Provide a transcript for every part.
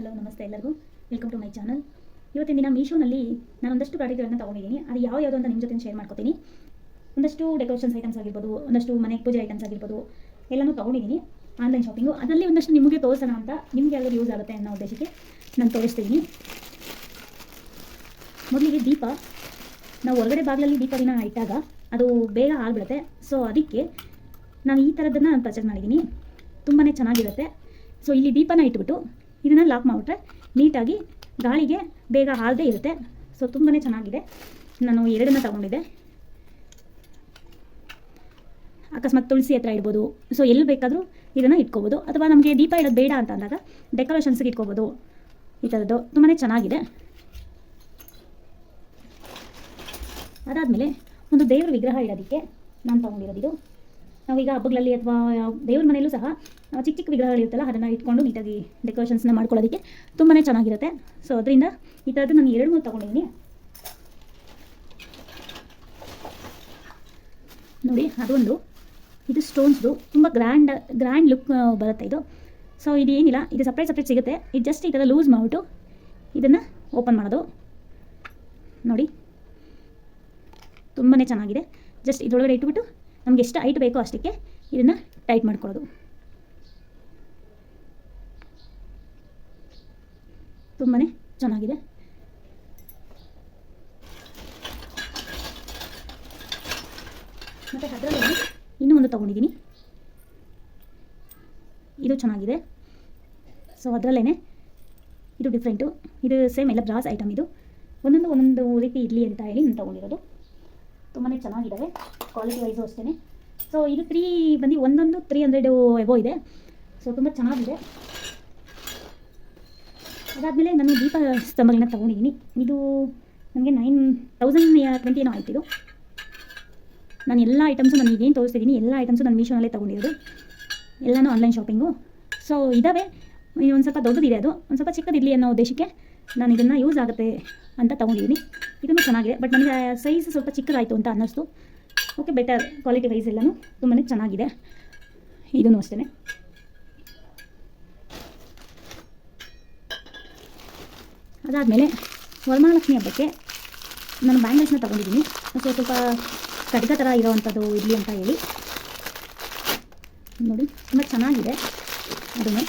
Hello, ನಮಸ್ತೆ ಎಲ್ಲರಿಗೂ. Welcome to my channel ಇವತ್ತಿನ ದಿನ ಮೀಶೋನಲ್ಲಿ ನಾನು ಒಂದಷ್ಟು ಪ್ರಾಡಕ್ಟ್ಗಳನ್ನು ತೊಗೊಂಡಿದ್ದೀನಿ. ಅದು ಯಾವ ಯಾವುದು ಅಂತ ನಿಮ್ಮ ಜೊತೆ ಶೇರ್ ಮಾಡ್ಕೊತೀನಿ. ಒಂದಷ್ಟು ಡೆಕೋರೇಷನ್ಸ್ ಐಟಮ್ಸ್ ಆಗಿರ್ಬೋದು, ಒಂದಷ್ಟು ಮನೆ ಪೂಜೆ ಐಟಮ್ಸ್ ಆಗಿರ್ಬೋದು, ಎಲ್ಲನೂ ತೊಗೊಂಡಿದ್ದೀನಿ ಆನ್ಲೈನ್ ಶಾಪಿಂಗು ಅದರಲ್ಲಿ ಒಂದಷ್ಟು ನಿಮಗೆ ತೋರಿಸೋಣ ಅಂತ ನಿಮಗೆ ಎಲ್ಲರೂ ಯೂಸ್ ಆಗುತ್ತೆ ಅನ್ನೋ ಉದ್ದೇಶಕ್ಕೆ ನಾನು ತೋರಿಸ್ತಿದ್ದೀನಿ ಮೊದಲಿಗೆ ದೀಪ. ನಾವು ಹೊರಗಡೆ ಬಾಗಿಲಲ್ಲಿ ದೀಪದಿನ ಇಟ್ಟಾಗ ಅದು ಬೇಗ ಆಗ್ಬಿಡುತ್ತೆ. ಸೊ ಅದಕ್ಕೆ ನಾನು ಈ ಥರದ್ದನ್ನು ನಾನು ಪರ್ಚೇಸ್ ಮಾಡಿದ್ದೀನಿ. ತುಂಬಾ ಚೆನ್ನಾಗಿರುತ್ತೆ. ಸೊ ಇಲ್ಲಿ ದೀಪನ ಇಟ್ಬಿಟ್ಟು ಇದನ್ನು ಲಾಕ್ ಮಾಡಿಬಿಟ್ರೆ ನೀಟಾಗಿ ಗಾಳಿಗೆ ಬೇಗ ಹಾಳದೇ ಇರುತ್ತೆ. ಸೊ ತುಂಬಾ ಚೆನ್ನಾಗಿದೆ. ನಾನು ಎರಡನ್ನ ತಗೊಂಡಿದ್ದೆ. ಅಕಸ್ಮಾತ್ ತುಳಸಿ ಹತ್ರ ಇಡ್ಬೋದು. ಸೊ ಎಲ್ಲಿ ಬೇಕಾದರೂ ಇದನ್ನು ಇಟ್ಕೋಬೋದು. ಅಥವಾ ನಮಗೆ ದೀಪ ಇಡೋದು ಬೇಡ ಅಂತ ಅಂದಾಗ ಡೆಕೋರೇಷನ್ಸ್ಗೆ ಇಟ್ಕೋಬೋದು. ಈ ಥರದ್ದು ತುಂಬಾ ಚೆನ್ನಾಗಿದೆ. ಅದಾದಮೇಲೆ ಒಂದು ದೇವ್ರ ವಿಗ್ರಹ ಇಡೋದಕ್ಕೆ ನಾನು ತೊಗೊಂಡಿರೋದು ಇದು. ನಾವೀಗ ಹಬ್ಬಗಳಲ್ಲಿ ಅಥವಾ ದೇವ್ರ ಮನೆಯಲ್ಲೂ ಸಹ ಚಿಕ್ಕ ಚಿಕ್ಕ ವಿಗ್ರಹಗಳಿರುತ್ತಲ್ಲ ಅದನ್ನು ಇಟ್ಕೊಂಡು ನೀಟಾಗಿ ಡೆಕೋರೇಷನ್ಸ್ನ ಮಾಡ್ಕೊಳ್ಳೋದಕ್ಕೆ ತುಂಬಾ ಚೆನ್ನಾಗಿರುತ್ತೆ. ಸೊ ಅದರಿಂದ ಈ ಥರದ್ದು ನಾನು ಎರಡು ಮೂರು ತೊಗೊಂಡಿದ್ದೀನಿ. ನೋಡಿ, ಅದೊಂದು. ಇದು ಸ್ಟೋನ್ಸ್ದು ತುಂಬ ಗ್ರ್ಯಾಂಡ್ ಗ್ರ್ಯಾಂಡ್ ಲುಕ್ ಬರುತ್ತೆ ಇದು. ಸೊ ಇದು ಏನಿಲ್ಲ ಇದು ಸಪ್ರೇಟ್ ಸಪ್ರೇಟ್ ಸಿಗುತ್ತೆ. ಇದು ಜಸ್ಟ್ ಈ ಥರ ಲೂಸ್ ಮಾಡಿಬಿಟ್ಟು ಇದನ್ನು ಓಪನ್ ಮಾಡೋದು. ನೋಡಿ. ತುಂಬಾ ಚೆನ್ನಾಗಿದೆ. ಜಸ್ಟ್ ಇದರೊಳಗಡೆ ಇಟ್ಬಿಟ್ಟು ನಮಗೆ ಎಷ್ಟು ಹೈಟ್ ಬೇಕೋ ಅಷ್ಟಕ್ಕೆ ಇದನ್ನು ಟೈಟ್ ಮಾಡ್ಕೊಳ್ಳೋದು. ತುಂಬಾ ಚೆನ್ನಾಗಿದೆ. ಮತ್ತು ಅದರಲ್ಲಿ ಇನ್ನೂ ಒಂದು ತೊಗೊಂಡಿದ್ದೀನಿ. ಇದು ಚೆನ್ನಾಗಿದೆ. ಸೊ ಅದರಲ್ಲೇ ಇದು ಡಿಫ್ರೆಂಟು ಇದು ಸೇಮ್ ಎಲ್ಲ ಬ್ರಾಸ್ ಐಟಮ್ ಇದು. ಒಂದೊಂದು ಒಂದೊಂದು ರೀತಿ ಇರಲಿ ಅಂತ ಹೇಳಿ ನಾನು ತೊಗೊಂಡಿರೋದು. ತುಂಬಾ ಚೆನ್ನಾಗಿದ್ದಾವೆ ಕ್ವಾಲಿಟಿ ವೈಸು ಅಷ್ಟೇ ಸೊ ಇದು ತ್ರೀ ಬಂದು ಒಂದೊಂದು ತ್ರೀ ಹಂಡ್ರೆಡು ಎಬೋ ಇದೆ. ಸೊ ತುಂಬ ಚೆನ್ನಾಗಿದೆ. ಅದಾದಮೇಲೆ ನಾನು ದೀಪ ಸ್ತಂಭಗಳನ್ನ ತೊಗೊಂಡಿದ್ದೀನಿ. ಇದು ನನಗೆ ನೈನ್ ತೌಸಂಡ್ ಟ್ವೆಂಟಿ ಏನೋ ಆಯ್ತು ಇದು. ನಾನು ಎಲ್ಲ ಐಟಮ್ಸು ನಾನು ಈಗೇನು ತೋರಿಸ್ತಿದ್ದೀನಿ ಎಲ್ಲ ಐಟಮ್ಸು ನಾನು ಮೀಶೋನಲ್ಲೇ ತೊಗೊಂಡಿರೋದು. ಎಲ್ಲನೂ ಆನ್ಲೈನ್ ಶಾಪಿಂಗು ಸೊ ಇದ್ದಾವೆ ಒಂದು ಸ್ವಲ್ಪ ದೊಡ್ಡದಿದೆ ಅದು. ಒಂದು ಸ್ವಲ್ಪ ಚಿಕ್ಕದಿರಲಿ ಅನ್ನೋ ಉದ್ದೇಶಕ್ಕೆ ನಾನು ಇದನ್ನು ಯೂಸ್ ಆಗುತ್ತೆ ಅಂತ ತೊಗೊಂಡಿದ್ದೀನಿ. ಇದನ್ನು ಚೆನ್ನಾಗಿದೆ ಬಟ್ ನನಗೆ ಸೈಜ್ ಸ್ವಲ್ಪ ಚಿಕ್ಕದಾಯಿತು ಅಂತ ಅನ್ನಿಸ್ತು. ಓಕೆ ಬೆಟರ್ ಕ್ವಾಲಿಟಿ ವೈಸ್ ಎಲ್ಲನೂ ತುಂಬಾ ಚೆನ್ನಾಗಿದೆ. ಇದನ್ನು ಅಷ್ಟೇ ಅದಾದಮೇಲೆ ವರಮಹಾಲಕ್ಷ್ಮಿ ಹಬ್ಬಕ್ಕೆ ನಾನು ಬ್ಯಾಂಗಲ್ಸ್ನ ತೊಗೊಂಡಿದ್ದೀನಿ. ಸೊ ಸ್ವಲ್ಪ ಖಡ್ಗ ಥರ ಇರೋವಂಥದ್ದು ಇರಲಿ ಅಂತ ಹೇಳಿ. ನೋಡಿ, ತುಂಬ ಚೆನ್ನಾಗಿದೆ ಅದನ್ನು.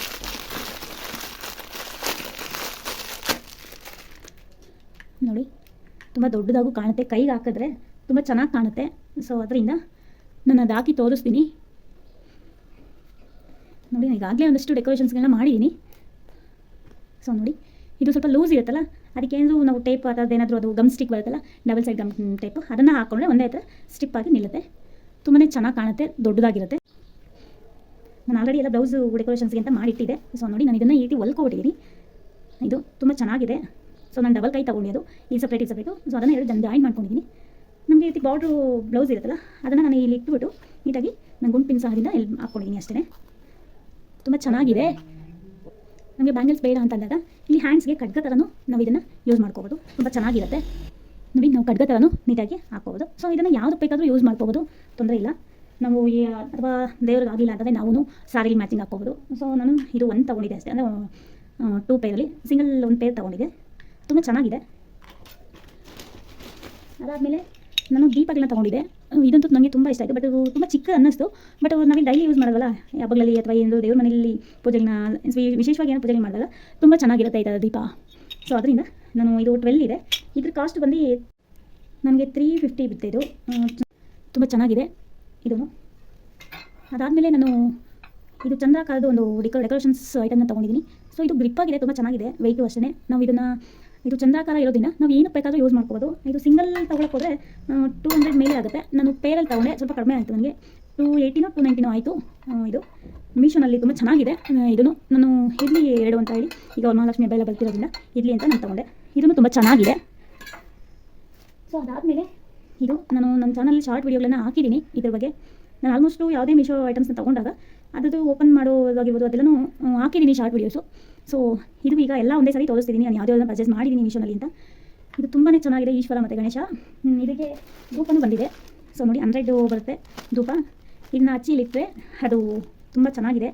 ನೋಡಿ, ತುಂಬ ದೊಡ್ಡದಾಗೂ ಕಾಣುತ್ತೆ. ಕೈಗೆ ಹಾಕಿದ್ರೆ ತುಂಬ ಚೆನ್ನಾಗಿ ಕಾಣುತ್ತೆ. ಸೊ ಅದರಿಂದ ನಾನು ಅದು ಹಾಕಿ ತೋರಿಸ್ತೀನಿ. ನೋಡಿ ಈಗಾಗಲೇ ಒಂದಷ್ಟು ಡೆಕೋರೇಷನ್ಸ್ಗಳನ್ನ ಮಾಡಿದ್ದೀನಿ ಸೊ ನೋಡಿ ಇದು ಸ್ವಲ್ಪ ಲೂಸ್ ಇರುತ್ತಲ್ಲ, ಅದಕ್ಕೆ ಏನಾದರೂ ನಾವು ಟೇಪ್ ಅಥವಾ ಏನಾದರೂ ಅದು ಗಮ್ ಸ್ಟಿಕ್ ಬರುತ್ತಲ್ಲ ಡಬಲ್ ಸೈಡ್ ಗಮ್ ಟೇಪ್ ಅದನ್ನು ಹಾಕೊಂಡ್ರೆ ಒಂದೇ ಹತ್ರ ಸ್ಟಿಪ್ ಆಗಿ ನಿಲ್ಲುತ್ತೆ. ತುಂಬಾ ಚೆನ್ನಾಗಿ ಕಾಣುತ್ತೆ, ದೊಡ್ಡದಾಗಿರುತ್ತೆ. ನಾನು ಆಲ್ರೆಡಿ ಎಲ್ಲ ಬ್ಲೌಸ್ ಡೆಕೋರೇಷನ್ಸ್ಗೆ ಅಂತ ಮಾಡಿಟ್ಟಿದೆ ಸೊ ನೋಡಿ ನಾನು ಇದನ್ನು ಈ ರೀತಿ ಹೊಲ್ಕೊಬಿಟ್ಟಿದ್ದೀನಿ ಇದು ತುಂಬ ಚೆನ್ನಾಗಿದೆ. ಸೊ ನಾನು ಡಬಲ್ ಕೈ ತೊಗೊಂಡಿದ್ದು ಈ ಸಪ್ರೇಟ್ ಈ ಸಪ್ರೇಟು ಸೊ ಅದನ್ನು ಎರಡು ಜಾಯಿನ್ ಮಾಡ್ಕೊಂಡಿದ್ದೀನಿ ನಮಗೆ ಈ ರೀತಿ ಬಾರ್ಡ್ರು ಬ್ಲೌಸ್ ಇರುತ್ತಲ್ಲ, ಅದನ್ನು ನಾನು ಇಲ್ಲಿ ಇಟ್ಬಿಟ್ಟು, ನೀಟಾಗಿ ನಾನು ಗುಂಪಿನ ಸಹದಿಂದ ಇಲ್ಲಿ ಹಾಕ್ಕೊಂಡಿದ್ದೀನಿ ಅಷ್ಟೇ ತುಂಬ ಚೆನ್ನಾಗಿದೆ. ನಮಗೆ ಬ್ಯಾಂಗಲ್ಸ್ ಬೇಡ ಅಂತ ಅಂದಾಗ ಇಲ್ಲಿ ಹ್ಯಾಂಡ್ಸ್ಗೆ ಖಡ್ಗ ಥರನೂ ನಾವು ಇದನ್ನು ಯೂಸ್ ಮಾಡ್ಕೋಬೋದು. ತುಂಬ ಚೆನ್ನಾಗಿರುತ್ತೆ. ನೋಡಿ, ನಾವು ಖಡ್ಗ ಥರನೂ ನೀಟಾಗಿ ಹಾಕ್ಕೋಬೋದು. ಸೊ ಇದನ್ನು ಯಾವುದಕ್ಕೆ ಬೇಕಾದರೂ ಯೂಸ್ ಮಾಡ್ಕೋಬೋದು. ತೊಂದರೆ ಇಲ್ಲ. ನಾವು ಈ, ಅಥವಾ ದೇವ್ರಿಗೆ ಆಗಿಲ್ಲ ಅಂತಂದರೆ ನಾವು ಸಾರಿಗೆ ಮ್ಯಾಚಿಂಗ್ ಹಾಕ್ಕೋಬೋದು. ಸೊ ನಾನು ಇದು ಒಂದು ತೊಗೊಂಡಿದ್ದೆ ಅಷ್ಟೇ. ಅಂದರೆ ಟೂ ಪೇರಲ್ಲಿ ಸಿಂಗಲ್ ಒಂದು ಪೇರ್ ತೊಗೊಂಡಿದ್ದೆ. ತುಂಬ ಚೆನ್ನಾಗಿದೆ. ಅದಾದಮೇಲೆ ನಾನು ದೀಪಗಳನ್ನ ತೊಗೊಂಡಿದ್ದೆ. ಇದಂತೂ ನನಗೆ ತುಂಬ ಇಷ್ಟ ಆಯಿತು. ಬಟ್ ತುಂಬ ಚಿಕ್ಕ ಅನ್ನಿಸ್ತು. ಬಟ್ ನಾವೇನು ಡೈಲಿ ಯೂಸ್ ಮಾಡೋಲ್ಲ ಹಬ್ಬಗಳಲ್ಲಿ ಅಥವಾ ಏನು ದೇವ್ರ ಮನೆಯಲ್ಲಿ ಪೂಜೆಗಳನ್ನ ವಿಶೇಷವಾಗಿ ಏನೋ ಪೂಜೆಗಳು ಮಾಡಿದಾಗ ತುಂಬ ಚೆನ್ನಾಗಿರುತ್ತೆ ಈ ದೀಪ. ಸೊ ಅದರಿಂದ ನಾನು ಇದು ಟ್ವೆಲ್ ಇದೆ. ಇದ್ರ ಕಾಸ್ಟ್ ಬಂದು ನನಗೆ ತ್ರೀ ಫಿಫ್ಟಿ ಬಿತ್ತೆ ಇದು. ತುಂಬ ಚೆನ್ನಾಗಿದೆ ಇದು ಅದಾದಮೇಲೆ ನಾನು ಇದು ಚಂದ್ರಾಕಾರದ ಒಂದು ಡೆಕೋ ಡೆಕೋರೇಷನ್ಸ್ ಐಟಮ್ನ ತೊಗೊಂಡಿದ್ದೀನಿ. ಸೊ ಇದು ಗ್ರಿಪ್ ಆಗಿದೆ, ತುಂಬ ಚೆನ್ನಾಗಿದೆ ವೆಯ್ಟು ಅಷ್ಟೇ ನಾವು ಇದನ್ನು ಇದು ಚಂದ್ರಾಕಾರ ದಿನ, ನಾವು ಏನಕ್ಕೆ ಬೇಕಾದರೂ ಯೂಸ್ ಮಾಡ್ಕೋಬೋದು. ಇದು ಸಿಂಗಲ್ ತೊಗೊಳಕ್ಕೆ ಹೋದರೆ ಟೂ ಹಂಡ್ರೆಡ್ ಮೇಲೆ ಆಗುತ್ತೆ. ನಾನು ಪೇರಲ್ಲಿ ತೊಗೊಂಡೆ, ಸ್ವಲ್ಪ ಕಡಿಮೆ ಆಯಿತು ನನಗೆ. ಟೂ ಏಯ್ಟಿನೋ ಟೂ ನೈಂಟಿನೋ ಆಯಿತು ಇದು. ಮೀಶೋನಲ್ಲಿ ತುಂಬ ಚೆನ್ನಾಗಿದೆ. ಇದನ್ನು ನಾನು ಇಡ್ಲಿ ಎರಡು ಅಂತ ಹೇಳಿ, ಈಗ ವರಮಹಾಲಕ್ಷ್ಮಿ ಹಬ್ಬ ಎಲ್ಲ ಇಡ್ಲಿ ಅಂತ ನಾನು ತೊಗೊಂಡೆ. ಇದನ್ನು ತುಂಬ ಚೆನ್ನಾಗಿದೆ. ಸೊ ಅದಾದಮೇಲೆ ಇದು ನಾನು ನನ್ನ ಚಾನಲ್ಲಿ ಶಾರ್ಟ್ ವೀಡಿಯೋಗಳನ್ನ ಹಾಕಿದ್ದೀನಿ ಇದ್ರ ಬಗ್ಗೆ. ನಾನು ಆಲ್ಮೋಸ್ಟು ಯಾವುದೇ ಮೀಶೋ ಐಟಮ್ಸ್ನ ತೊಗೊಂಡಾಗ, ಅದರದ್ದು ಓಪನ್ ಮಾಡೋದಾಗಿರ್ಬೋದು, ಅದೆಲ್ಲನೂ ಹಾಕಿದ್ದೀನಿ ಶಾರ್ಟ್ ವೀಡಿಯೋಸು ಸೊ ಇದು ಈಗ ಎಲ್ಲ ಒಂದೇ ಸರಿ ತೋರಿಸ್ತಿದ್ದೀನಿ ನಾನು ಯಾವುದೇ ಪರ್ಚೇಸ್ ಮಾಡಿದ್ದೀನಿ ಮೀಶೋನಲ್ಲಿ ಅಂತ. ಇದು ತುಂಬಾ ಚೆನ್ನಾಗಿದೆ ಈಶ್ವರ ಮತ್ತು ಗಣೇಶ. ಇದಕ್ಕೆ ಧೂಪನೂ ಬಂದಿದೆ. ಸೊ ನೋಡಿ ಹಂಡ್ರೆಡ್ ಬರುತ್ತೆ ಧೂಪ. ಇದನ್ನ ಹಚ್ಚಿಲಿಟ್ಟರೆ ಅದು ತುಂಬ ಚೆನ್ನಾಗಿದೆ.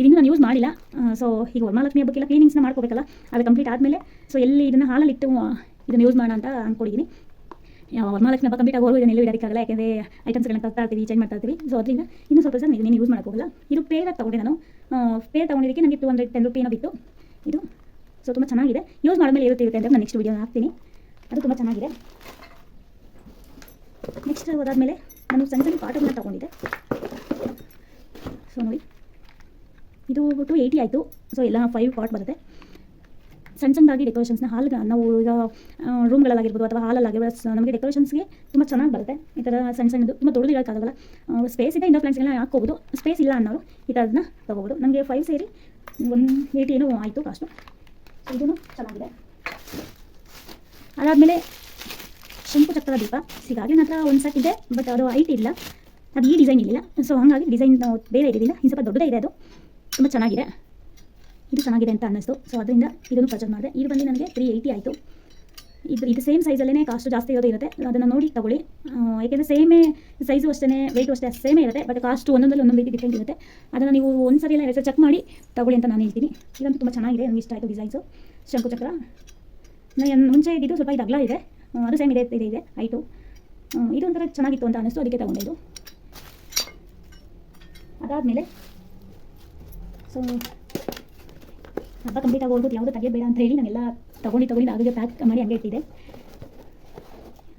ಇದನ್ನು ನಾನು ಯೂಸ್ ಮಾಡಿಲ್ಲ. ಸೊ ಈಗ ವರಮಹಾಲಕ್ಷ್ಮಿ ಹಬ್ಬಕ್ಕೆಲ್ಲ ಕ್ಲೀನಿಂಗ್ಸ್ನ ಮಾಡ್ಕೋಬೇಕಲ್ಲ? ಅದು ಕಂಪ್ಲೀಟ್ ಆದಮೇಲೆ ಸೊ ಎಲ್ಲಿ ಇದನ್ನು ಹಾಲಲ್ಲಿ ಇಟ್ಟು ಇದನ್ನು ಯೂಸ್ ಮಾಡೋಣ ಅಂತ ಅಂದ್ಕೊಂಡಿದ್ದೀನಿ ವರಮಹಾಲಕ್ಷ್ಮಿ ಹಬ್ಬ ಕಂಪ್ಲೀಟ್ ಆಗೋರು ಇದನ್ನೆಲ್ಲ ಇಡೋಕ್ಕಾಗಲ್ಲ ಯಾಕೆಂದರೆ ಐಟಮ್ಸ್ಗಳನ್ನ ತರ್ತಾ ಇರ್ತೀವಿ ಚೇಂಜ್ ಮಾಡ್ತಾ ಇರ್ತೀವಿ. ಸೊ ಅದರಿಂದ ಇನ್ನೂ ಸ್ವಲ್ಪ ಸರ್ ನೀನು ಯೂಸ್ ಮಾಡೋಕ್ಕೋಗಲ್ಲ ಇದು ಪೇರಾಗಿ ತೊಗೊಂಡೆ ನಾನು. ಪೇರ್ ತೊಗೊಂಡಿದ್ದಕ್ಕೆ ನನಗೆ ಟೂ ಹಂಡ್ರೆಡ್ ಟೆನ್ ರುಪೀನೋ ಬಿತ್ತು. ಇದು ಸೊ ತುಂಬ ಚೆನ್ನಾಗಿದೆ. ಯೂಸ್ ಮಾಡಿದ ಮೇಲೆ ಇರುತ್ತೆ ಅಂತ ನಾನು ನೆಕ್ಸ್ಟ್ ವೀಡಿಯೋ ಹಾಕ್ತೀನಿ. ಅದು ತುಂಬ ಚೆನ್ನಾಗಿದೆ. ನೆಕ್ಸ್ಟ್ ಅದಾದಮೇಲೆ ನಾನು ಸಣ್ಣ ಸಣ್ಣ ಪಾಟಗಳನ್ನ ತೊಗೊಂಡಿದ್ದೆ. ಸೊ ನೋಡಿ, ಇದು ಟು ಏಯ್ಟಿ ಆಯಿತು. ಸೊ ಎಲ್ಲ ಫೈವ್ ಪಾಟ್ ಬರುತ್ತೆ. ಸಣ್ಣ ಸಣ್ಣದಾಗಿ ಡೆಕೋರೇಷನ್ಸ್ನ ಹಾಲ್ಗೆ ನಾವು ಈಗ ರೂಮ್ಗಳಲ್ಲಾಗಿರ್ಬೋದು ಅಥವಾ ಹಾಲಲ್ಲಾಗಿರ್ಬೋದು ನಮಗೆ ಡೆಕೋರೇಷನ್ಸ್ಗೆ ತುಂಬ ಚೆನ್ನಾಗಿ ಬರುತ್ತೆ. ಈ ಥರ ಸಣ್ಣ ಸಣ್ಣದು, ತುಂಬ ದೊಡ್ಡದು ಇರೋಕ್ಕಾಗಲ್ಲ ಸ್ಪೇಸ್ ಇದೆ ಇಂಡೋ ಪ್ಲಾಂಟ್ಸ್ಗೆಲ್ಲ ಹಾಕ್ಕೋಬೋದು. ಸ್ಪೇಸ್ ಇಲ್ಲ ಅನ್ನೋರು ಈ ಥರದನ್ನ ತೊಗೋಬೋದು. ನಮಗೆ ಫೈವ್ ಸೇರಿ ಒನ್ ಏಯ್ಟಿ ಆಯಿತು ಕಾಸ್ಟು ಇದೂ ಚೆನ್ನಾಗಿದೆ. ಅದಾದಮೇಲೆ ಶಂಕು ಚಕ್ರ ದೀಪ. ಸಿಗಾಗಲೇ ನನ್ನ ಹತ್ರ ಒಂದು ಸೆಟ್ ಇದೆ ಬಟ್ ಅದು ಹೈಟ್ ಇಲ್ಲ. ಅದು ಈ ಡಿಸೈನ್ ಇಲ್ಲ. ಸೊ ಹಾಗಾಗಿ ಡಿಸೈನ್ ಬೇರೆ ಇದಿಲ್ಲ ಇನ್ನು ಸ್ವಲ್ಪ ದೊಡ್ಡದೇ ಇದೆ ಅದು. ತುಂಬ ಚೆನ್ನಾಗಿದೆ. ಇದು ಚೆನ್ನಾಗಿದೆ ಅಂತ ಅನ್ನಿಸ್ತು. ಸೊ ಅದರಿಂದ ಇದನ್ನು ಪರ್ಚೇಸ್ ಮಾಡಿದೆ. ಇದು ಬಂದು ನನಗೆ ತ್ರೀ ಏಯ್ಟಿ ಆಯಿತು. ಇದು ಇದು ಸೇಮ್ ಸೈಜಲ್ಲೇ ಕಾಸ್ಟ್ ಜಾಸ್ತಿ ಇರೋದು ಇರುತ್ತೆ. ಅದನ್ನು ನೋಡಿ ತಗೊಳ್ಳಿ. ಯಾಕೆಂದರೆ ಸೇಮೇ ಸೈಜು ಅಷ್ಟೇ ವೆಯ್ಟು ಅಷ್ಟೇ ಸೇಮೇ ಇರುತ್ತೆ ಬಟ್ ಕಾಸ್ಟ್ ಒಂದೊಂದಲ್ಲಿ ಒಂದೊಂದು ರೀತಿ ಡಿಫ್ರೆಂಟ್ ಇರುತ್ತೆ. ಅದನ್ನು ನೀವು ಒಂದು ಸರಿ ಎಲ್ಲ ಚೆಕ್ ಮಾಡಿ ತಗೊಳ್ಳಿ ಅಂತ ನಾನು ಹೇಳ್ತೀನಿ. ಇದಂತೂ ತುಂಬ ಚೆನ್ನಾಗಿದೆ ನನಗೆ ಇಷ್ಟ ಆಯಿತು ಡಿಸೈನ್ಸು ಶಂಕುಚಕ್ರ ನಾನು ಮುಂಚೆ ಇದ್ದಿದ್ದು ಸ್ವಲ್ಪ ಇದು ಅಗಲ ಇದೆ. ಅದು ಸೇಮ್ ಇದೆ ಇದೆ ಇದೆ ಹೈಟು ಇದು ಒಂಥರ ಚೆನ್ನಾಗಿತ್ತು ಅಂತ ಅನ್ನಿಸ್ತು, ಅದಕ್ಕೆ ತಗೊಂಡಿದ್ದು ಅದಾದಮೇಲೆ ಸೊ ಹಬ್ಬ ಕಂಪ್ಲೀಟ್ ಆಗಿ ಯಾವುದು ಯಾವುದೂ ಬೇಡ ಅಂತ ಹೇಳಿ ನಾನೆಲ್ಲ ತಗೊಂಡು ತೊಗೊಂಡು ಆಗ ಪ್ಯಾಕ್ ಮಾಡಿ ಹಂಗೆ ಇಟ್ಟಿದೆ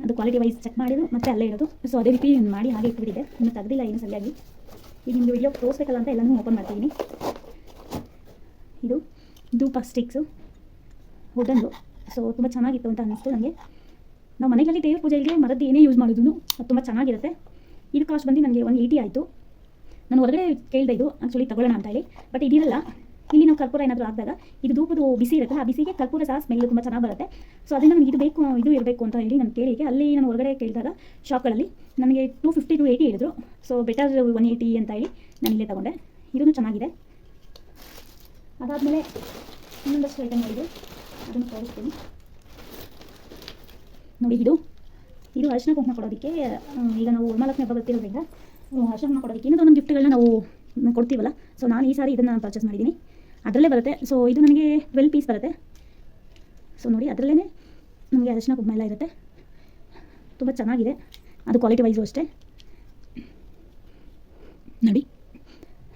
ಅದು ಕ್ವಾಲಿಟಿ ವೈಸ್ ಚೆಕ್ ಮಾಡಿದ್ರು ಮತ್ತೆ ಅಲ್ಲೇ ಇರೋದು. ಸೊ ಅದೇ ರೀತಿ ಮಾಡಿ ಹಾಗೆ ಇಟ್ಬಿಟ್ಟಿದೆ ಇನ್ನು ತೆಗ್ದಿಲ್ಲ ಏನು ಸರಿಯಾಗಿ. ಈಗ ನಿಮ್ಮದು ವಿಡಿಯೋ ತೋರಿಸ್ಬೇಕಲ್ಲ ಅಂತ ಎಲ್ಲನೂ ಓಪನ್ ಮಾಡ್ತೀನಿ ಇದು ಧೂಪ ಸ್ಟಿಕ್ಸು ವುಡನ್ದು ಸೊ ತುಂಬ ಚೆನ್ನಾಗಿತ್ತು ಅಂತ ಅನ್ನಿಸ್ತು ನನಗೆ. ನಾವು ಮನೆಯಲ್ಲಿ ದೇವ್ರ ಪೂಜೆಗೆ ಮರದ್ದು ಏನೇ ಯೂಸ್ ಮಾಡೋದು ಅದು ತುಂಬ ಚೆನ್ನಾಗಿರುತ್ತೆ. ಇದು ಕಾಸ್ಟ್ ಬಂದು ನನಗೆ ಒಂದು ಏಯ್ಟಿ ಆಯಿತು. ನಾನು ಹೊರಗಡೆ ಕೇಳಿದೆ ಇದು. ಆ್ಯಕ್ಚುಲಿ ತಗೊಳ್ಳೋಣ ಅಂತ ಹೇಳಿ. ಬಟ್ ಇದಿರಲ್ಲ ಇಲ್ಲಿ ನಾವು ಕರ್ಪೂರ ಏನಾದರೂ ಹಾಕಿದಾಗ ಇದು ಧೂಪದ ಬಿಸಿ ಇರುತ್ತೆ. ಆ ಬಿಸಿಗೆ ಕರ್ಪೂರ ಸಹ ಸ್ಮೆಲ್ ತುಂಬ ಚೆನ್ನಾಗಿ ಬರುತ್ತೆ. ಸೊ ಅದರಿಂದ ನನಗೆ ಇದು ಬೇಕು, ಇದು ಇರಬೇಕು ಅಂತ ಹೇಳಿ ನಾನು ಕೇಳಿಗೆ ಅಲ್ಲಿ ನಾನು ಹೊರಗಡೆ ಕೇಳಿದಾಗ ಶಾಪ್ಗಳಲ್ಲಿ ನನಗೆ ಟೂ ಫಿಫ್ಟಿ ಟು ಏಯ್ಟಿ ಹೇಳಿದ್ರು. ಸೊ ಬೆಟರ್ ಒನ್ ಏಯ್ಟಿ ಅಂತ ಹೇಳಿ ನಾನು ಇಲ್ಲೇ ತಗೊಂಡೆ. ಇದೂ ಚೆನ್ನಾಗಿದೆ. ಅದಾದಮೇಲೆ ಇನ್ನೊಂದಷ್ಟು ಐಟಮ್ ಇದೆ. ಅದನ್ನು ತೋರಿಸ್ತೀನಿ. ನೋಡಿ, ಇದು ಇದು ಅರಿಶಿನ ಕುಂಕುಮ ಕೊಡೋದಕ್ಕೆ ಈಗ ನಾವು ಮಹಾಲಕ್ಷ್ಮಿ ಹಬ್ಬ ಬರ್ತಿರೋದ್ರಿಂದ ಅರ್ಶನ ಕುಂಕುಮ ಕೊಡೋದಕ್ಕೆ ಇನ್ನೊಂದು ಗಿಫ್ಟ್ಗಳನ್ನ ನಾವು ಕೊಡ್ತೀವಲ್ಲ? ಸೊ ನಾನು ಈ ಸಾರಿ ಇದನ್ನು ಪರ್ಚೇಸ್ ಮಾಡಿದ್ದೀನಿ. ಅದರಲ್ಲೇ ಬರುತ್ತೆ. ಸೊ ಇದು ನನಗೆ ಟ್ವೆಲ್ ಪೀಸ್ ಬರುತ್ತೆ. ಸೊ ನೋಡಿ ಅದರಲ್ಲೇ ನಮಗೆ ಅರಿಶಿನ ಕುಂಕುಮ ಎಲ್ಲ ಇರುತ್ತೆ. ತುಂಬ ಚೆನ್ನಾಗಿದೆ. ಅದು ಕ್ವಾಲಿಟಿ ವೈಸು ಅಷ್ಟೇ. ನೋಡಿ,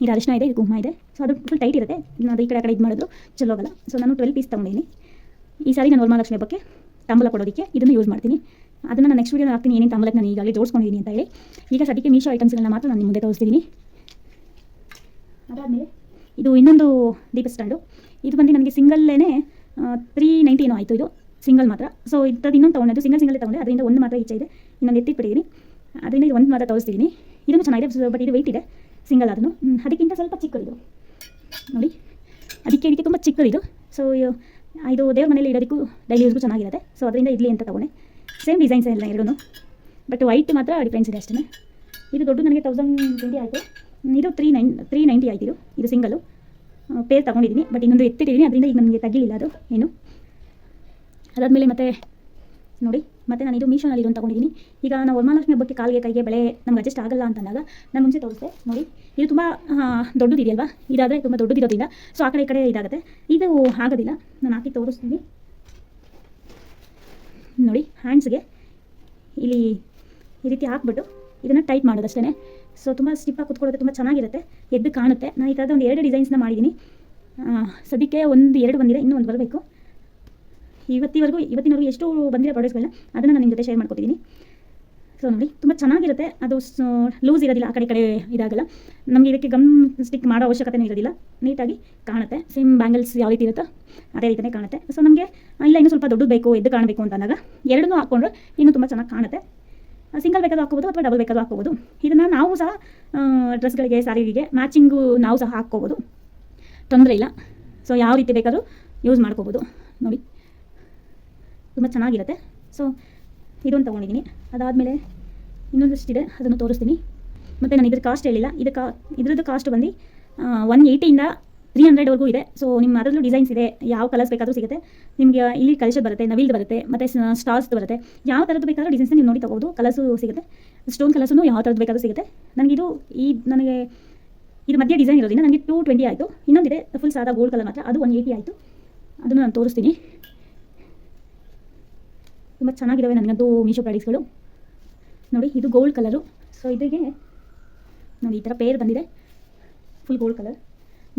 ಇದು ಅರಿಶಿನ ಇದೆ, ಇದು ಕುಂಕುಮ ಇದೆ. ಸೊ ಅದು ಫುಲ್ ಟೈಟ್ ಇರುತ್ತೆ. ಅದು ಈ ಕಡೆ ಆ ಕಡೆ ಇದು ಮಾಡಿದ್ರು ಚಲೋಗಲ್ಲ ಸೊ ನಾನು ಟ್ವೆಲ್ ಪೀಸ್ ತೊಗೊಂಡಿದ್ದೀನಿ. ಈ ಸಾರಿ ನಾನು ವರಮಹಾಲಕ್ಷ್ಮಿ ಹಬ್ಬಕ್ಕೆ ತಾಂಬೂಲ ಕೊಡೋದಕ್ಕೆ ಇದನ್ನು ಯೂಸ್ ಮಾಡ್ತೀನಿ. ಅದನ್ನು ನಾನು ನೆಕ್ಸ್ಟ್ ವೀಡಿಯೋ ಹಾಕ್ತೀನಿ, ಏನೇನು ತಾಂಬೂಲಕ್ಕೆ ನಾನು ಈಗಾಗಲೇ ಜೋಡಿಸ್ಕೊಂಡಿದ್ದೀನಿ ಅಂತ ಹೇಳಿ. ಈಗ ಸದ್ಯಕ್ಕೆ ಮೀಶೋ ಐಟಮ್ಸ್ಗಳನ್ನ ಮಾತ್ರ ನಾನು ಮುಂದೆ ತೋರಿಸ್ತಿದ್ದೀನಿ. ಅದಾದಮೇಲೆ ಇದು ಇನ್ನೊಂದು ದೀಪ ಸ್ಟ್ಯಾಂಡು. ಇದು ಬಂದು ನನಗೆ ಸಿಂಗಲ್ಲೇನೆ ತ್ರೀ ನೈಂಟಿ ಏನೋ ಆಯಿತು ಇದು. ಸಿಂಗಲ್ ಮಾತ್ರ. ಸೊ ಇದ್ದದ್ದು ಇನ್ನೊಂದು ತೊಗೊಂಡೆ ಸಿಂಗಲ್ ಸಿಂಗಲ್ ತೊಗೊಂಡೆ. ಅದರಿಂದ ಒಂದು ಮಾತ್ರ ಈಚೆ ಇದೆ. ಇನ್ನೊಂದು ಎತ್ತಿಟ್ಬಿಟ್ಟಿದ್ದೀನಿ ಅದರಿಂದ ಇದು ಒಂದು ಮಾತ್ರ ತೋರಿಸ್ತಿದ್ದೀನಿ ಇದನ್ನು ಚೆನ್ನಾಗಿದೆ ಬಟ್ ಇದು ವೆಯ್ಟ್ ಇದೆ. ಸಿಂಗಲ್ ಅದನ್ನು ಅದಕ್ಕಿಂತ ಸ್ವಲ್ಪ ಚಿಕ್ಕದಿದು ನೋಡಿ. ಅದಕ್ಕೆ ಇದಕ್ಕೆ ತುಂಬ ಚಿಕ್ಕದಿದು ಸೊ ಇದು ದೇವ್ರ ಮನೇಲಿ ಇಡೋದಕ್ಕೂ ಡೈಲಿ ಯೂಸ್ಗೂ ಚೆನ್ನಾಗಿರುತ್ತೆ. ಸೊ ಅದರಿಂದ ಇರಲಿ ಅಂತ ತೊಗೊಂಡೆ. ಸೇಮ್ ಡಿಸೈನ್ಸ್ ಎಲ್ಲ ಎರಡೂ ಬಟ್ ವೈಟ್ ಮಾತ್ರ ಡಿಫ್ರೆನ್ಸ್ ಇದೆ ಅಷ್ಟೇ ಇದು ದೊಡ್ಡ ನನಗೆ ತೌಸಂಡ್ ಟ್ವೆಂಟಿ ಆಯಿತು. ಇದು ತ್ರೀ ನೈನ್ ತ್ರೀ ನೈಂಟಿ ಆಯ್ತು ಇದು ಇದು ಸಿಂಗಲು ಪೇರ್ ತೊಗೊಂಡಿದ್ದೀನಿ ಬಟ್ ಇನ್ನೊಂದು ಎತ್ತಿಟ್ಟಿದ್ದೀನಿ ಅದರಿಂದ ಈಗ ನನಗೆ ತಗಿಲಿಲ್ಲ ಅದು ಏನು. ಅದಾದಮೇಲೆ ಮತ್ತೆ ನೋಡಿ, ಮತ್ತೆ ನಾನು ಇದು ಮೀಶೋನಲ್ಲಿ ಇದೊಂದು ತೊಗೊಂಡಿದ್ದೀನಿ ಈಗ ನಾವು ವರಮಹಾಲಕ್ಷ್ಮಿ ಹಬ್ಬಕ್ಕೆ ಕಾಲಿಗೆ ಕೈಗೆ ಬೆಳೆ ನಮ್ಗೆ ಅಡ್ಜಸ್ಟ್ ಆಗಲ್ಲ ಅಂತಂದಾಗ ನಾನು ಮುಂಚೆ ತೋರಿಸ್ದೆ, ನೋಡಿ, ಇದು ತುಂಬ ದೊಡ್ಡದಿದೆಯಲ್ವಾ? ಇದಾದರೆ ತುಂಬ ದೊಡ್ಡದಿರೋದ್ರಿಂದ ಸೊ ಆ ಕಡೆ ಈ ಕಡೆ ಇದಾಗುತ್ತೆ. ಇದು ಆಗೋದಿಲ್ಲ, ನಾನು ಹಾಕಿ ತೋರಿಸ್ತೀನಿ. ನೋಡಿ ಹ್ಯಾಂಡ್ಸ್ಗೆ ಇಲ್ಲಿ ಈ ರೀತಿ ಹಾಕ್ಬಿಟ್ಟು ಇದನ್ನು ಟೈಟ್ ಮಾಡೋದು ಸೊ ತುಂಬ ಸ್ಟಿಪ್ಪಾಗಿ ಕುತ್ಕೊಳ್ಳೋದು ತುಂಬ ಚೆನ್ನಾಗಿರುತ್ತೆ. ಎದ್ದು ಕಾಣುತ್ತೆ. ನಾನು ಈ ಥರದ ಒಂದು ಎರಡು ಡಿಸೈನ್ಸ್ನ ಮಾಡಿದ್ದೀನಿ ಸದ್ಯಕ್ಕೆ ಒಂದು ಎರಡು ಬಂದಿದೆ. ಇನ್ನೂ ಒಂದು ಬರಬೇಕು. ಇವತ್ತಿವರೆಗೂ, ಇವತ್ತಿನವರೆಗೂ ಎಷ್ಟು ಬಂದಿರೋ ಪ್ರಾಡಕ್ಟ್ಸ್ಗಳನ್ನ ಅದನ್ನು ನಾನು ನಿಮ್ಮ ಜೊತೆ ಶೇರ್ ಮಾಡ್ಕೊತಿದ್ದೀನಿ ಸೊ ನೋಡಿ, ತುಂಬ ಚೆನ್ನಾಗಿರುತ್ತೆ. ಅದು ಲೂಸ್ ಇರೋದಿಲ್ಲ. ಆ ಕಡೆ ಕಡೆ ಇದಾಗಲ್ಲ. ನಮಗೆ ಇದಕ್ಕೆ ಗಮ್ ಸ್ಟಿಕ್ ಮಾಡೋ ಅವಶ್ಯಕತೆನೇ ಇರೋದಿಲ್ಲ. ನೀಟಾಗಿ ಕಾಣುತ್ತೆ. ಸೇಮ್ ಬ್ಯಾಂಗಲ್ಸ್ ಯಾವ ರೀತಿ ಇರುತ್ತೋ ಅದೇ ರೀತಿಯೇ ಕಾಣುತ್ತೆ. ಸೊ ನಮಗೆ ಇಲ್ಲ, ಇನ್ನೂ ಸ್ವಲ್ಪ ದೊಡ್ಡದು ಬೇಕು, ಎದ್ದು ಕಾಣಬೇಕು ಅಂತ ಅಂದಾಗ ಎರಡನ್ನೂ ಹಾಕ್ಕೊಂಡ್ರೆ ಇನ್ನೂ ತುಂಬ ಚೆನ್ನಾಗಿ ಕಾಣುತ್ತೆ. ಸಿಂಗಲ್ ಬೇಕಾದ್ರೂ ಹಾಕ್ಕೋಬೋದು ಅಥವಾ ಡಬಲ್ ಬೇಕಾದ್ರೂ ಹಾಕ್ಕೋಬೋದು. ಇದನ್ನು ನಾವು ಸಹ ಡ್ರೆಸ್ಗಳಿಗೆ ಸ್ಯಾರಿಗೆ ಮ್ಯಾಚಿಂಗು ನಾವು ಸಹ ಹಾಕ್ಕೋಬೋದು. ತೊಂದರೆ ಇಲ್ಲ. ಸೊ ಯಾವ ರೀತಿ ಬೇಕಾದರೂ ಯೂಸ್ ಮಾಡ್ಕೋಬೋದು. ನೋಡಿ. ತುಂಬ ಚೆನ್ನಾಗಿರುತ್ತೆ. ಸೊ ಇದೊಂದು ತೊಗೊಂಡಿದ್ದೀನಿ. ಅದಾದಮೇಲೆ ಇನ್ನೊಂದಷ್ಟಿದೆ. ಅದನ್ನು ತೋರಿಸ್ತೀನಿ. ಮತ್ತು ನಾನು ಇದ್ರ ಕಾಸ್ಟ್ ಹೇಳಿಲ್ಲ. ಇದಕ್ಕೆ, ಇದ್ರದ್ದು ಕಾಸ್ಟ್ ಬಂದು ಒನ್ ಏಯ್ಟಿಯಿಂದ ತ್ರೀ ಹಂಡ್ರೆಡ್ವರೆಗೂ ಇದೆ. ಸೊ ನಿಮ್ಮ ಅದರಲ್ಲೂ ಡಿಸೈನ್ಸ್ ಇದೆ. ಯಾವ ಕಲರ್ಸ್ ಬೇಕಾದರೂ ಸಿಗುತ್ತೆ. ನಿಮಗೆ ಇಲ್ಲಿ ಕಲ್ಚರ್ ಬರುತ್ತೆ, ನವಿಲ್ದು ಬರುತ್ತೆ, ಮತ್ತು ಸ್ಟಾರ್ಸ್ ಬರುತ್ತೆ. ಯಾವ ಥರದ್ದು ಬೇಕಾದರೂ ಡಿಸೈನ್ಸ್ ನೀವು ನೋಡಿ ತಗೋಬೋದು ಕಲರ್ಸು ಸಿಗುತ್ತೆ. ಸ್ಟೋನ್ ಕಲರ್ಸು ಯಾವ ಥರದ್ದು ಬೇಕಾದರೂ ಸಿಗುತ್ತೆ. ನನಗಿದು ಈ, ನನಗೆ ಇದು ಮಧ್ಯೆ ಡಿಸೈನ್ ಇರೋದ್ರಿಂದ ನನಗೆ ಟೂ ಟ್ವೆಂಟಿ ಆಯಿತು. ಇನ್ನೊಂದಿದೆ ಫುಲ್ ಸಾದಾ ಗೋಲ್ಡ್ ಕಲರ್ ಮಾತ್ರ. ಅದು ಒನ್ ಏಯ್ಟಿ ಆಯಿತು. ಅದನ್ನು ನಾನು ತೋರಿಸ್ತೀನಿ. ತುಂಬ ಚೆನ್ನಾಗಿದ್ದಾವೆ ನನಗಂತೂ ಮೀಶೋ ಪ್ರಾಡಕ್ಟ್ಸ್ಗಳು ನೋಡಿ, ಇದು ಗೋಲ್ಡ್ ಕಲರು ಸೊ ಇದಕ್ಕೆ ನೋಡಿ, ಈ ಥರ ಪೇರ್ ಬಂದಿದೆ. ಫುಲ್ ಗೋಲ್ಡ್ ಕಲರ್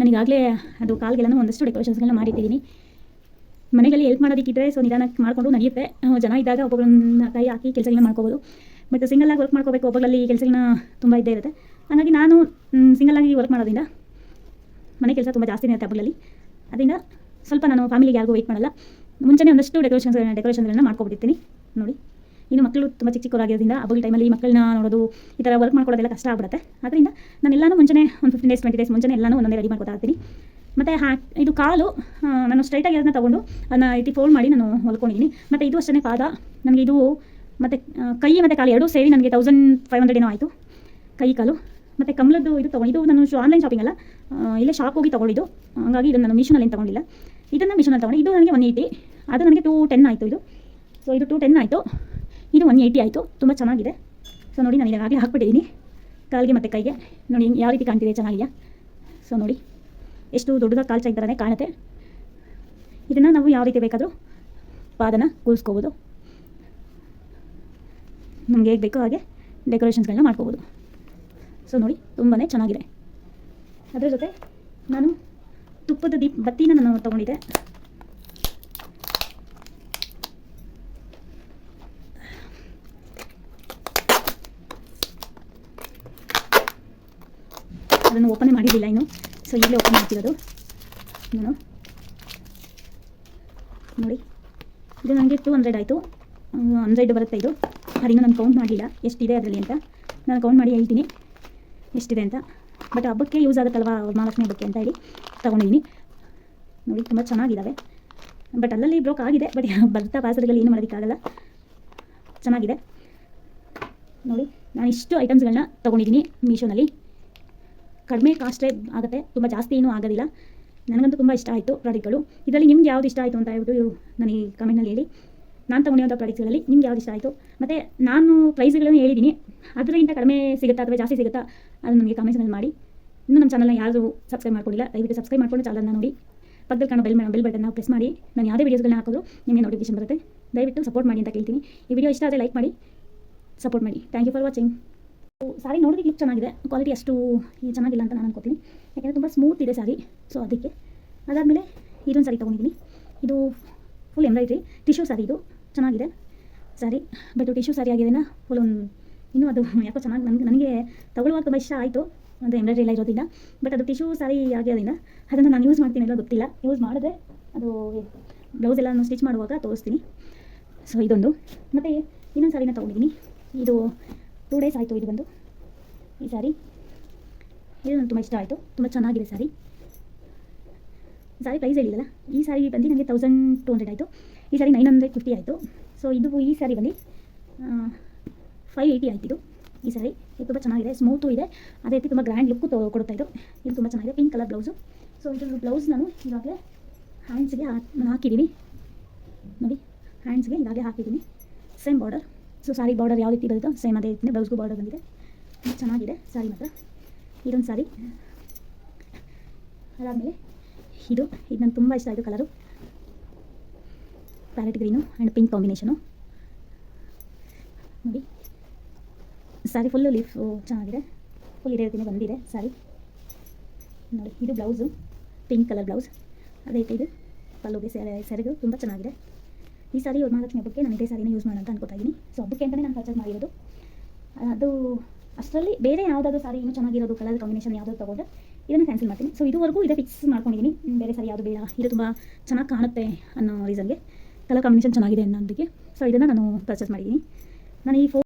ನನಗಾಗಲೇ ಅದು ಕಾಲ್ಗೆಲ್ಲನೂ ಒಂದಷ್ಟು ಡೆಕೋರೇಷನ್ಸ್ಗಳನ್ನ ಮಾಡಿಟ್ಟಿದ್ದೀನಿ ಮನೆಗಳಲ್ಲಿ ಹೆಲ್ಪ್ ಮಾಡೋದಕ್ಕಿದ್ರೆ ಸೊ ನಿಧಾನಕ್ಕೆ ಮಾಡಿಕೊಂಡು ನಡೆಯುತ್ತೆ. ಜನ ಇದ್ದಾಗ ಒಬ್ಬೊಬ್ಬರನ್ನ ಕೈ ಹಾಕಿ ಕೆಲಸಗಳನ್ನ ಮಾಡ್ಕೋಬೋದು. ಬಟ್ ಸಿಂಗಲಾಗಿ ವರ್ಕ್ ಮಾಡ್ಕೋಬೇಕು ಒಬ್ಬರಲ್ಲಿ ಕೆಲಸಗಳನ್ನ ತುಂಬ ಇದ್ದೇ ಇರುತ್ತೆ. ಹಾಗಾಗಿ ನಾನು ಸಿಂಗಲಾಗಿ ವರ್ಕ್ ಮಾಡೋದ್ರಿಂದ ಮನೆ ಕೆಲಸ ತುಂಬ ಜಾಸ್ತಿನೇ ಇರುತ್ತೆ ಹಬ್ಬಗಳಲ್ಲಿ. ಅದರಿಂದ ಸ್ವಲ್ಪ ನಾನು ಫ್ಯಾಮಿಲಿಗೆ ಯಾರಿಗೂ ವೆಯ್ಟ್ ಮಾಡಲ್ಲ. ಮುಂಚೆನೇ ಒಂದಷ್ಟು ಡೆಕೋರೇಷನ್ಸ್ ಡೆಕೋರೇಷನ್ಗಳನ್ನ ಮಾಡ್ಕೊಬಿಟ್ಟಿರ್ತೀನಿ. ನೋಡಿ. ಇನ್ನು ಮಕ್ಕಳು ತುಂಬ ಚಿಕ್ಕ ಚಿಕ್ಕವರಾಗಿರೋದ್ರಿಂದ ಹಬ್ಬಗಳ ಟೈಮಲ್ಲಿ ಮಕ್ಕಳನ್ನ ನೋಡೋದು, ಈ ಥರ ವರ್ಕ್ ಮಾಡ್ಕೊಳ್ಳೋದೆಲ್ಲ ಕಷ್ಟ ಆಗ್ಬಿಡುತ್ತೆ. ಆದ್ದರಿಂದ ನಾನು ಎಲ್ಲನೂ ಮುಂಚೆನೇ ಒಂದು ಫಿಫ್ಟೀನ್ ಡೇಸ್ ಟ್ವೆಂಟಿ ಡೇಸ್ ಮುಂಚೆನೇ ಎಲ್ಲನೂ ಒಂದೊಂದೇ ರೆಡಿ ಮಾಡ್ಕೊತಾ ಇರ್ತೀನಿ. ಮತ್ತು ಹ್ಯಾ ಇದು ಕಾಲು ನಾನು ಸ್ಟ್ರೈಟಾಗಿ ಅದನ್ನ ತೊಗೊಂಡು ಅದನ್ನ ಇಟ್ಟು ಫೋಲ್ಡ್ ಮಾಡಿ ನಾನು ಹೊಲ್ಕೊಂಡಿದ್ದೀನಿ ಮತ್ತು ಇದು ಅಷ್ಟೇ ಪಾದ ನನಗೆ ಇದು ಮತ್ತು ಕೈ ಮತ್ತು ಕಾಲು ಎರಡೂ ಸೇರಿ ನನಗೆ ತೌಸಂಡ್ ಫೈವ್ ಹಂಡ್ರೆಡ್ ಏನೋ ಆಯಿತು. ಕೈ, ಕಾಲು. ಮತ್ತು ಕಮಲದ್ದು ಇದು ತೊಗೊಂಡು, ಇದು ನಾನು ಆನ್ಲೈನ್ ಶಾಪಿಂಗ್ ಅಲ್ಲ. ಇಲ್ಲೇ ಶಾಪ್ ಹೋಗಿ ತೊಗೊಂಡಿದ್ದು. ಹಾಗಾಗಿ ಇದನ್ನು ನಾನು ಮಿಷನಲ್ಲಿ ತೊಗೊಂಡಿಲ್ಲ. ಇದನ್ನು ಮಿಷನಲ್ಲಿ ತೊಗೊಂಡು, ಇದು ನನಗೆ ಒನ್ ಏಯ್ಟಿ ಅದು ನನಗೆ ಟೂ ಟೆನ್ ಆಯಿತು ಇದು. ಸೊ ಇದು ಟೂ ಟೆನ್ ಆಯಿತು. ಇದು ಒನ್ ಏಯ್ಟಿ ಆಯಿತು. ತುಂಬ ಚೆನ್ನಾಗಿದೆ. ಸೊ ನೋಡಿ ನಾನು ಈಗಾಗಲೇ ಹಾಕ್ಬಿಟ್ಟಿದ್ದೀನಿ ಕಾಲಿಗೆ ಮತ್ತು ಕೈಗೆ. ನೋಡಿ ಯಾವ ರೀತಿ ಕಾಣ್ತಿದೆ, ಚೆನ್ನಾಗಿದೆಯಾ? ಸೊ ನೋಡಿ. ಎಷ್ಟು ದೊಡ್ಡದಾಗಿ ಕಾಲು ಥರನೇ ಕಾಣುತ್ತೆ. ಇದನ್ನು ನಾವು ಯಾವ ರೀತಿ ಬೇಕಾದರೂ ಪಾದನ ಕೂರಿಸ್ಕೋಬೋದು. ನಮಗೆ ಹೇಗೆ ಬೇಕೋ ಹಾಗೆ ಡೆಕೋರೇಷನ್ಸ್ಗಳನ್ನ ಮಾಡ್ಕೋಬೋದು. ಸೊ ನೋಡಿ ತುಂಬಾ ಚೆನ್ನಾಗಿದೆ. ಅದರ ಜೊತೆ ನಾನು ತುಪ್ಪದ ದೀಪ ಬತ್ತಿನ ನಾನು ತೊಗೊಂಡಿದ್ದೆ. ಅದನ್ನು ಓಪನ್ ಮಾಡಿರಲಿಲ್ಲ ಇನ್ನು. ಸೊ ಈಗಲೇ ಓಪನ್ ಮಾಡ್ತಿರೋದು. ನಾನು ನೋಡಿ. ಇದು ನನಗೆ ಟೂ ಹಂಡ್ರೆಡ್ ಆಯಿತು. ಹಂಡ್ರೆಡ್ ಬರುತ್ತೆ ಇದು? ಅದಿನ್ನೂ ನಾನು ಕೌಂಟ್ ಮಾಡಲಿಲ್ಲ. ಎಷ್ಟಿದೆ ಅದರಲ್ಲಿ ಅಂತ. ನಾನು ಕೌಂಟ್ ಮಾಡಿ ಹೇಳ್ತೀನಿ. ಎಷ್ಟಿದೆ ಅಂತ. ಬಟ್ ಹಬ್ಬಕ್ಕೆ ಯೂಸ್ ಆಗುತ್ತಲ್ವಾ ಮಹಾಲಕ್ಷ್ಮಿ ಹಬ್ಬಕ್ಕೆ ಅಂತ ಹೇಳಿ ತೊಗೊಂಡಿದ್ದೀನಿ. ನೋಡಿ, ತುಂಬ ಚೆನ್ನಾಗಿದ್ದಾವೆ ಬಟ್ ಅಲ್ಲಲ್ಲಿ ಬ್ರೋಕ್ ಆಗಿದೆ. ಬಟ್ ಬರ್ತಾ ಪಾಸರ್ಗಳು ಏನು ಮಾಡೋದಕ್ಕಾಗಲ್ಲ. ಚೆನ್ನಾಗಿದೆ. ನೋಡಿ ನಾನು ಇಷ್ಟು ಐಟಮ್ಸ್ಗಳನ್ನ ತೊಗೊಂಡಿದ್ದೀನಿ ಮೀಶೋನಲ್ಲಿ ಕಡಿಮೆ ಕಾಸ್ಟೇ ಆಗುತ್ತೆ. ತುಂಬ ಜಾಸ್ತಿ ಏನೂ ಆಗೋದಿಲ್ಲ. ನನಗಂತೂ ತುಂಬ ಇಷ್ಟ ಆಯಿತು ಪ್ರಾಡಕ್ಟ್ಗಳು ಇದರಲ್ಲಿ ನಿಮ್ಗೆ ಯಾವ್ದು ಇಷ್ಟ ಆಯಿತು ಅಂತ ಹೇಳ್ಬಿಟ್ಟು ನನಗೆ ಕಮೆಂಟ್ನಲ್ಲಿ ಹೇಳಿ. ನಾನು ತೊಗೊಂಡಿರೋಂಥ ಪ್ರಾಡಕ್ಟ್ಗಳಲ್ಲಿ ನಿಮ್ಗೆ ಯಾವ್ದು ಇಷ್ಟ ಆಯಿತು? ಮತ್ತು ನಾನು ಪ್ರೈಸ್ಗಳನ್ನು ಹೇಳಿದ್ದೀನಿ. ಅದರಿಂದ ಕಡಿಮೆ ಸಿಗುತ್ತಾ ಅಥವಾ ಜಾಸ್ತಿ ಸಿಗುತ್ತಾ ಅದು ನನಗೆ ಕಮೆಂಟ್ಸ್ನಲ್ಲಿ ಮಾಡಿ. ಇನ್ನೂ ನಮ್ಮ ಚಾನಲ್ನ ಯಾರು ಸಬ್ಸ್ಕ್ರೈಬ್ ಮಾಡ್ಕೊಂಡಿಲ್ಲ, ದಯವಿಟ್ಟು ಸಬ್ಸ್ಕ್ರೈಬ್ ಮಾಡ್ಕೊಂಡು ಚಾನಲ್ನ ನೋಡಿ. ಪಕ್ಕದಲ್ಲಿ ಕಾಣೋ ಬೆಲ್ ಬೆಲ್ ಬಟನ್ನ ಪ್ರೆಸ್ ಮಾಡಿ. ನಾನು ಯಾವುದೇ ವೀಡಿಯೋಸ್ಗಳನ್ನ ಹಾಕೋದು ನಿಮಗೆ ನೋಟಿಫಿಕೇಶನ್ ಬರುತ್ತೆ. ದಯವಿಟ್ಟು ಸಪೋರ್ಟ್ ಮಾಡಿ ಅಂತ ಕೇಳ್ತೀನಿ. ಈ ವಿಡಿಯೋ ಇಷ್ಟ ಆದರೆ ಲೈಕ್ ಮಾಡಿ ಸಪೋರ್ಟ್ ಮಾಡಿ. Thank you for watching sari ನೋಡೋದಕ್ಕೆ ಲುಕ್ ಚೆನ್ನಾಗಿದೆ. ಕ್ವಾಲಿಟಿ ಅಷ್ಟು ಚೆನ್ನಾಗಿಲ್ಲ ಅಂತ ನಾನು ಅನ್ಕೋತೀನಿ. ಯಾಕೆಂದರೆ ತುಂಬ ಸ್ಮೂತ್ ಇದೆ ಸಾರಿ. ಸೊ ಅದಕ್ಕೆ. ಅದಾದಮೇಲೆ ಇದೊಂದು ಸಾರಿ ತೊಗೊಂಡಿದ್ದೀನಿ ಇದು ಫುಲ್ ಎಂಬ್ರಾಯ್ಡ್ರಿ ಟಿಶ್ಯೂ ಸಾರಿ ಇದು. ಚೆನ್ನಾಗಿದೆ. ಸಾರಿ. ಬಟ್ ಟಿಶ್ಯೂ ಸಾರಿ ಆಗಿದೆ ಫುಲ್ ಒಂದು ಇನ್ನೂ ಅದು ಯಾಕೋ ಚೆನ್ನಾಗಿ ನನಗೆ ನನಗೆ ತಗೊಳ್ಳುವಾಗ ತುಂಬ ಇಷ್ಟ ಆಯಿತು. ಅಂದರೆ ಎಂಬ್ರಾಯ್ಡ್ರಿ ಎಲ್ಲ ಇರೋದಿಲ್ಲ ಬಟ್ ಅದು ಟಿಶ್ಯೂ ಸಾರಿ ಆಗಿರೋದಿಲ್ಲ ಅದನ್ನು ನಾನು ಯೂಸ್ ಮಾಡ್ತೀನಿ ಎಲ್ಲ ಗೊತ್ತಿಲ್ಲ. ಯೂಸ್ ಮಾಡಿದ್ರೆ ಅದು ಬ್ಲೌಸ್ ಎಲ್ಲ ಸ್ಟಿಚ್ ಮಾಡುವಾಗ ತೋರಿಸ್ತೀನಿ. ಸೊ ಇದೊಂದು. ಮತ್ತು ಇನ್ನೊಂದು ಸಾರಿನ ತೊಗೊಂಡಿದ್ದೀನಿ ಇದು ಟೂ ಡೇಸ್ ಆಯಿತು ಇದು ಬಂದು. ಈ ಸಾರಿ ಇದು ನನಗೆ ತುಂಬ ಇಷ್ಟ ಆಯಿತು. ತುಂಬ ಚೆನ್ನಾಗಿದೆ ಸಾರಿ ಸಾರಿ ಪ್ರೈಸ್ ಹೇಳಿದಲ್ಲ? ಈ ಸಾರಿ ಬಂದು ನನಗೆ ತೌಸಂಡ್ ಟು ಹಂಡ್ರೆಡ್ ಆಯಿತು. ಈ ಸಾರಿ ನೈನ್ ಹಂಡ್ರೆಡ್ ಫಿಫ್ಟಿ ಆಯಿತು. ಸೊ ಇದು ಈ ಸಾರಿ ಬಂದು ಫೈವ್ ಏಯ್ಟಿ ಇದು. ಈ ಸಾರಿ ಇದು ತುಂಬ ಚೆನ್ನಾಗಿದೆ. ಸ್ಮೂತು ಇದೆ. ಅದೇ ರೀತಿ ತುಂಬ ಗ್ರ್ಯಾಂಡ್ ಲುಕ್ಕು ತೊ ಕೊಡ್ತಾ ಇದು. ಇದು ತುಂಬ ಚೆನ್ನಾಗಿದೆ. ಪಿಂಕ್ ಕಲರ್ ಬ್ಲೌಸು ಸೊ ಇದು ಬ್ಲೌಸ್ ನಾನು ಇವಾಗಲೇ ಹ್ಯಾಂಡ್ಸ್ಗೆ ಹಾಕಿದ್ದೀನಿ ನೋಡಿ. ಹ್ಯಾಂಡ್ಸ್ಗೆ ಈಗಾಗಲೇ ಹಾಕಿದ್ದೀನಿ same border so sari border ಯಾವ ರೀತಿ ಬರುತ್ತೋ ಸೇಮ್ ಅದೇ ರೀತಿ ಬ್ಲೌಸ್ಗೂ ಬಾರ್ಡರ್ ಬಂದಿದೆ. ಚೆನ್ನಾಗಿದೆ ಸಾರಿ ಮಾತ್ರ. ಇದೊಂದು ಸಾರಿ ಅದಾದಮೇಲೆ ಇದು ಇದು ನಂಗೆ ತುಂಬ ಇಷ್ಟ ಆಯಿತು colour parrot green and pink combination ನೋಡಿ. ಸಾರಿ ಫುಲ್ಲು ಲೀಫ್ ಚೆನ್ನಾಗಿದೆ. ಫುಲ್ ಇದೇ ರೀತಿಯೇ ಬಂದಿದೆ ಸಾರಿ ನೋಡಿ, ಇದು ಬ್ಲೌಸು ಪಿಂಕ್ ಕಲರ್ ಬ್ಲೌಸ್ ಅದೇ ರೀತಿ ಇದು. ಪಲ್ಲುಗೆ ಸೇರೆ ಸೆರೆದು ತುಂಬ ಚೆನ್ನಾಗಿದೆ. ಈ ಸಾರಿ ಅವ್ರ ಮಹಾಲಕ್ಷ್ಮಿ ಹಬ್ಬಕ್ಕೆ ನಾನು ಇದೇ ಸಾರಿನ ಯೂಸ್ ಮಾಡೋಣ ಅಂತ ಅನ್ಕೋತಾ ಇದ್ದೀನಿ ಸೊ ಹಬ್ಬಕ್ಕೆ ಅಂತಲೇ ನಾನು ಪರ್ಚೇಸ್ ಮಾಡಿರೋದು. ಅದು ಅಷ್ಟರಲ್ಲಿ ಬೇರೆ ಯಾವುದಾದ್ರು ಸಾರಿ ಇನ್ನೂ ಚೆನ್ನಾಗಿರೋದು ಕಲರ್ ಕಾಂಬಿನೇಷನ್ ಯಾವುದಾದ್ರು ತೊಗೊಂಡ್ರೆ ಇದನ್ನು ಕ್ಯಾನ್ಸಲ್ ಮಾಡ್ತೀನಿ. ಸೊ ಇದುವರೆಗೂ ಇದೇ ಫಿಕ್ಸ್ ಮಾಡ್ಕೊಂಡಿದ್ದೀನಿ ಬೇರೆ ಸಾರಿ ಯಾವುದು ಬೇಡ, ಇದು ತುಂಬ ಚೆನ್ನಾಗಿ ಕಾಣುತ್ತೆ ಅನ್ನೋ ರೀಸನ್ಗೆ ಕಲರ್ ಕಾಂಬಿನೇಷನ್ ಚೆನ್ನಾಗಿದೆ ಅನ್ನೋದಕ್ಕೆ. ಸೊ ಇದನ್ನು ನಾನು ಪರ್ಚೇಸ್ ಮಾಡಿದ್ದೀನಿ ನಾನು ಈ ಫೋ